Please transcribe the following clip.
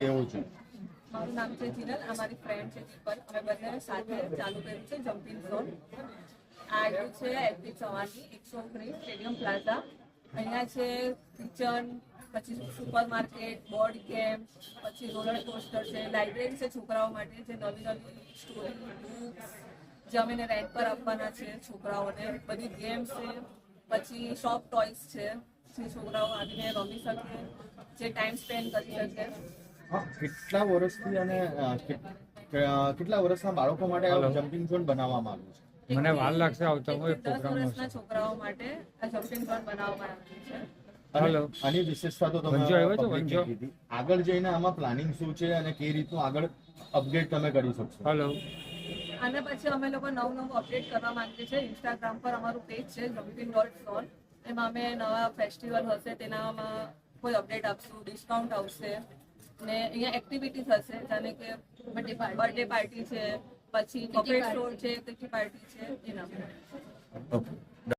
કેવું છે. મારું નામ છે જીનલ અમારી ફ્રેન્ડ છે દીપલ અમે બંને સાથે ચાલુ કર્યું છે જમ્પિંગ ઝોન આ આવ્યું છે એલપી ચવાની એકસો ઓગણીસ સ્ટેડિયમ પ્લાઝા. અહીંયા છે કિચન પછી સુપર માર્કેટ બોર્ડ ગેમ પછી રોલર કોસ્ટર છે લાઇબ્રેરી છે છોકરાઓ માટે જે નવી નવી સ્ટોરી બુક્સ જે અમે રેન્ટ પર આપવાના છે છોકરાઓને. બધી ગેમ્સ છે, પછી શોપ ટોયસ છે જે છોકરાઓ આવીને રમી શકે, જે ટાઈમ સ્પેન્ડ કરી શકે. હા, કેટલા વર્ષથી અને કે- કે- કેટલા વર્ષના બાળકો માટે આ જમ્પિંગ ઝોન બનાવવામાં આવ્યું છે? મને વાર લાગશે આવતા હું એક પ્રોગ્રામ છોકરાઓ માટે આ જમ્પિંગ ઝોન બનાવવામાં આવ્યું છે? હેલો આની વિશેષતા તો તમે? આગળ જઈને આમાં પ્લાનિંગ શું છે અને કઈ રીતનું આગળ અપડેટ તમે કરી શકશો? હેલો અને પછી અમે લોકો નવું નવું અપડેટ કરવા માંગીએ છીએ. ઇન્સ્ટાગ્રામ પર અમારું પેજ છે જમ્પિંગ ડોટ ઝોન એમાં અમે નવા ફેસ્ટિવલ હશે તેનામાં કોઈ અપડેટ આપશું ડિસ્કાઉન્ટ આવશે. ને અહીંયા એક્ટિવિટીઝ હશે જાણે કે બર્થડે પાર્ટી છે પછી કોપરેટ સ્ટોર છે કિટી પાર્ટી છે એના